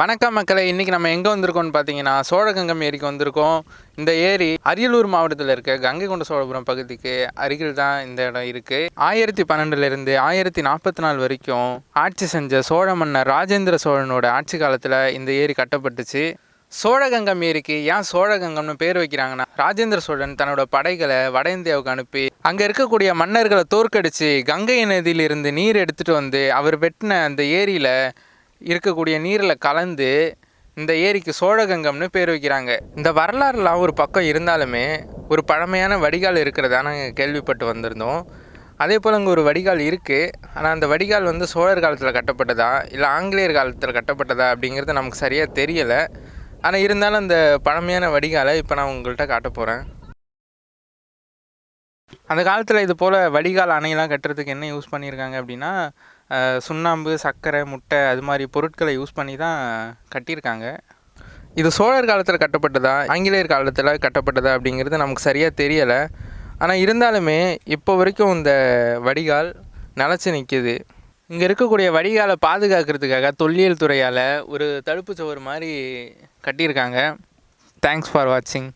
வணக்கம் மக்களை இன்றைக்கி நம்ம எங்கே வந்திருக்கோம்னு பார்த்தீங்கன்னா சோழகங்கம் ஏரிக்கு வந்திருக்கோம். இந்த ஏரி அரியலூர் மாவட்டத்தில் இருக்க. கங்கை கொண்ட சோழபுரம் பகுதிக்கு அருகில் தான் இந்த இடம் இருக்குது ஆயிரத்தி பன்னெண்டுலேருந்து ஆயிரத்தி நாற்பத்தி நாலு வரைக்கும் ஆட்சி செஞ்ச சோழ மன்னர் ராஜேந்திர சோழனோட ஆட்சி காலத்தில் இந்த ஏரி கட்டப்பட்டுச்சு. சோழகங்கம் ஏரிக்கு ஏன் சோழகங்கம்னு பேர் வைக்கிறாங்கன்னா ராஜேந்திர சோழன் தன்னோட படைகளை வட இந்தியாவுக்கு அனுப்பி அங்கே இருக்கக்கூடிய மன்னர்களை தோற்கடித்து கங்கை நதியிலிருந்து நீர் எடுத்துகிட்டு வந்து அவர் வெட்டின அந்த ஏரியில் இருக்கக்கூடிய நீரில் கலந்து இந்த ஏரிக்கு சோழகங்கம்னு பேர் வைக்கிறாங்க. இந்த வரலாறுலாம் ஒரு பக்கம் இருந்தாலுமே ஒரு பழமையான வடிகால் இருக்கிறதா நாங்கள் கேள்விப்பட்டு வந்திருந்தோம். அதே போல் அங்கே ஒரு வடிகால் இருக்குது ஆனால் அந்த வடிகால் வந்து சோழர் காலத்தில் கட்டப்பட்டதா? இல்லை ஆங்கிலேயர் காலத்தில் கட்டப்பட்டதா அப்படிங்கிறது நமக்கு சரியாக தெரியலை. ஆனால் இருந்தாலும் அந்த பழமையான வடிகாலை இப்போ நான் உங்கள்கிட்ட காட்ட போகிறேன் அந்த காலத்தில் இது போல் வடிகால் அணையெல்லாம் கட்டுறதுக்கு என்ன யூஸ் பண்ணியிருக்காங்க அப்படின்னா சுண்ணாம்பு சர்க்கரை முட்டை அது மாதிரி பொருட்களை யூஸ் பண்ணி தான் கட்டியிருக்காங்க. இது சோழர் காலத்தில் கட்டப்பட்டதா ஆங்கிலேயர் காலத்தில் கட்டப்பட்டதா அப்படிங்கிறது நமக்கு சரியாக தெரியலை. ஆனால் இருந்தாலுமே இப்போ வரைக்கும் இந்த வடிகால் நிலச்சி நிற்கிது இங்கே இருக்கக்கூடிய வடிகாலை பாதுகாக்கிறதுக்காக தொல்லியல் துறையால் ஒரு தடுப்பு சுவர் மாதிரி கட்டியிருக்காங்க. தேங்க்ஸ் ஃபார் வாட்சிங்